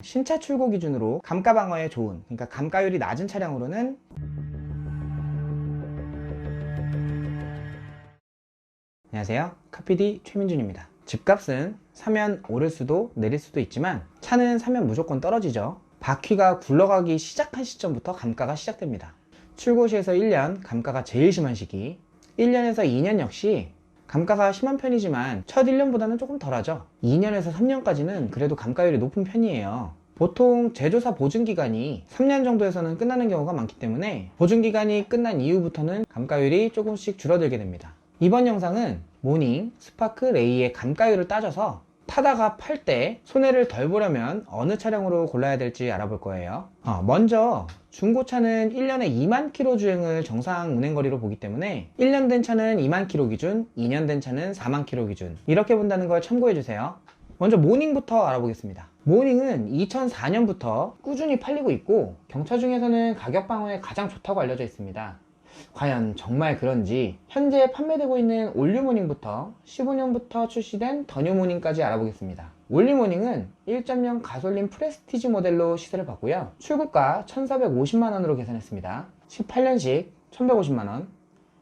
신차 출고 기준으로 감가 방어에 좋은 그러니까 감가율이 낮은 차량으로는 안녕하세요. 카피디 최민준입니다. 집값은 사면 오를 수도 내릴 수도 있지만 차는 사면 무조건 떨어지죠. 바퀴가 굴러가기 시작한 시점부터 감가가 시작됩니다. 출고 시에서 1년 감가가 제일 심한 시기. 1년에서 2년 역시 감가가 심한 편이지만 첫 1년보다는 조금 덜하죠. 2년에서 3년까지는 그래도 감가율이 높은 편이에요. 보통 제조사 보증기간이 3년 정도에서는 끝나는 경우가 많기 때문에 보증기간이 끝난 이후부터는 감가율이 조금씩 줄어들게 됩니다. 이번 영상은 모닝, 스파크, 레이의 감가율을 따져서 타다가 팔 때 손해를 덜 보려면 어느 차량으로 골라야 될지 알아볼 거예요. 어, 먼저 중고차는 1년에 2만 킬로 주행을 정상 운행거리로 보기 때문에 1년 된 차는 2만 킬로 기준, 2년 된 차는 4만 킬로 기준 이렇게 본다는 걸 참고해 주세요. 먼저 모닝부터 알아보겠습니다. 모닝은 2004년부터 꾸준히 팔리고 있고 경차 중에서는 가격 방어에 가장 좋다고 알려져 있습니다. 과연 정말 그런지 현재 판매되고 있는 올류모닝부터 15년부터 출시된 더뉴모닝까지 알아보겠습니다. 올류모닝은 1.0 가솔린 프레스티지 모델로 시세를 받고요. 출고가 1,450만원으로 계산했습니다. 18년식 1,150만원,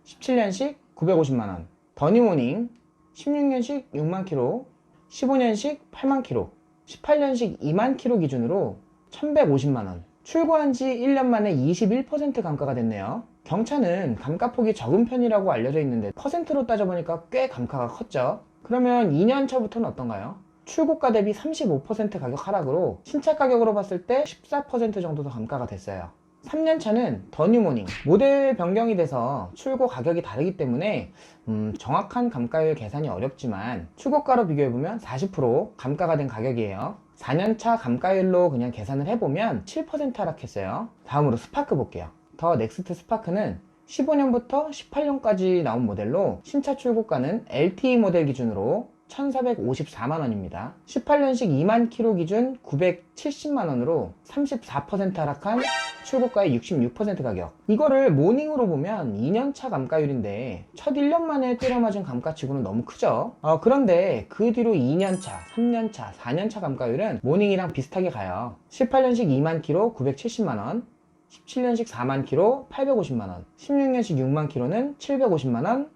17년식 950만원, 더뉴모닝 16년식 6만 킬로, 15년식 8만 킬로, 18년식 2만 킬로 기준으로 1,150만원. 출고한 지 1년 만에 21% 감가가 됐네요. 경차는 감가폭이 적은 편이라고 알려져 있는데 퍼센트로 따져보니까 꽤 감가가 컸죠. 그러면 2년 차부터는 어떤가요? 출고가 대비 35% 가격 하락으로 신차 가격으로 봤을 때 14% 정도 더 감가가 됐어요. 3년 차는 더 뉴모닝 모델 변경이 돼서 출고 가격이 다르기 때문에 음, 정확한 감가율 계산이 어렵지만 출고가로 비교해보면 40% 감가가 된 가격이에요 4년차 감가율로 그냥 계산을 해보면 7% 하락했어요 다음으로 스파크 볼게요 더 넥스트 스파크는 15년부터 18년까지 나온 모델로 신차 출고가는 LTE 모델 기준으로 1,454만원입니다. 18년식 2만 킬로 기준 970만원으로 34% 하락한 출고가의 66% 가격. 이거를 모닝으로 보면 2년차 감가율인데 첫 1년 만에 때려맞은 감가치고는 너무 크죠? 어, 그런데 그 뒤로 2년차, 3년차, 4년차 감가율은 모닝이랑 비슷하게 가요. 18년식 2만 킬로 970만원, 17년식 4만 킬로 850만 원, 16년식 6만 킬로는 750만 원,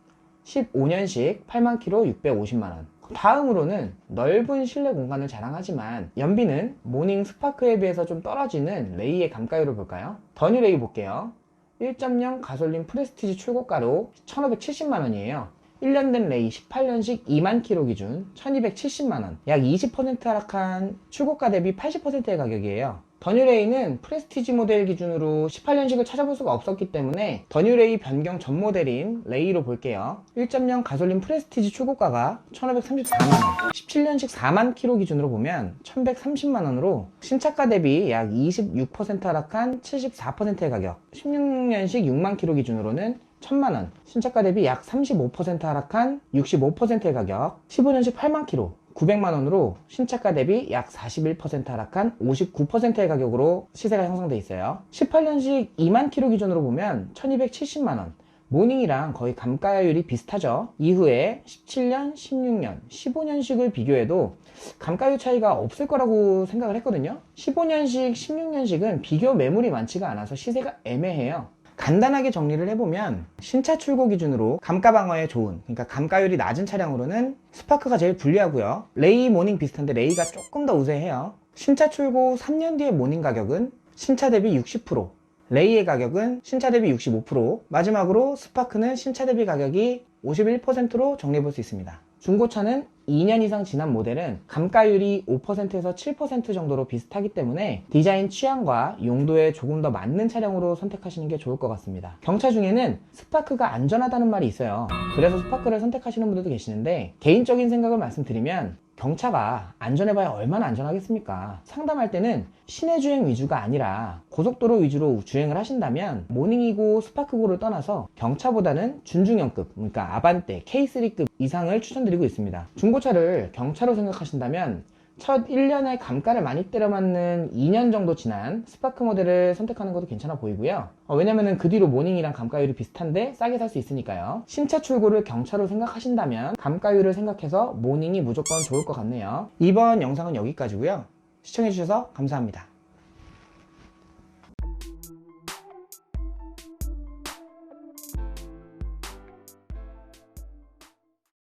15년식 8만 킬로 650만 원. 다음으로는 넓은 실내 공간을 자랑하지만 연비는 모닝 스파크에 비해서 좀 떨어지는 레이의 감가율을 볼까요? 더뉴 레이 볼게요. 1.0 가솔린 프레스티지 출고가로 1570만 원이에요. 1년 된 레이 18년식 2만 킬로 기준 1270만 원. 약 20% 하락한 출고가 대비 80%의 가격이에요. 더뉴레이는 프레스티지 모델 기준으로 18년식을 찾아볼 수가 없었기 때문에 더뉴레이 변경 전 모델인 레이로 볼게요. 1.0 가솔린 프레스티지 출고가가 1534만원. 17년식 4만 킬로 기준으로 보면 1130만원으로 신차가 대비 약 26% 하락한 74%의 가격 16년식 6만 킬로 기준으로는 1000만원. 신차가 대비 약 35% 하락한 65%의 가격 15년식 8만 킬로 900만원으로 신차가 대비 약 41% 하락한 59%의 가격으로 시세가 형성돼 있어요. 18년식 2만 킬로 기준으로 보면 1270만원. 모닝이랑 거의 감가율이 비슷하죠. 이후에 17년, 16년, 15년식을 비교해도 감가율 차이가 없을 거라고 생각을 했거든요. 15년식, 16년식은 비교 매물이 많지가 않아서 시세가 애매해요 간단하게 정리를 해보면 신차 출고 기준으로 감가 방어에 좋은 그러니까 감가율이 낮은 차량으로는 스파크가 제일 불리하고요. 레이 모닝 비슷한데 레이가 조금 더 우세해요. 신차 출고 3년 뒤의 모닝 가격은 신차 대비 60% 레이의 가격은 신차 대비 65% 마지막으로 스파크는 신차 대비 가격이 51%로 정리해 볼 수 있습니다. 중고차는 2년 이상 지난 모델은 감가율이 5%에서 7% 정도로 비슷하기 때문에 디자인 취향과 용도에 조금 더 맞는 차량으로 선택하시는 게 좋을 것 같습니다. 경차 중에는 스파크가 안전하다는 말이 있어요. 그래서 스파크를 선택하시는 분들도 계시는데 개인적인 생각을 말씀드리면 경차가 안전해봐야 얼마나 안전하겠습니까? 상담할 때는 시내 주행 위주가 아니라 고속도로 위주로 주행을 하신다면 모닝이고 스파크고를 떠나서 경차보다는 준중형급, 그러니까 아반떼, K3급 이상을 추천드리고 있습니다. 중고차를 경차로 생각하신다면 첫 1년에 감가를 많이 때려맞는 2년 정도 지난 스파크 모델을 선택하는 것도 괜찮아 보이고요. 어, 왜냐면은 그 뒤로 모닝이랑 감가율이 비슷한데 싸게 살 수 있으니까요. 신차 출고를 경차로 생각하신다면 감가율을 생각해서 모닝이 무조건 좋을 것 같네요. 이번 영상은 여기까지고요. 시청해주셔서 감사합니다.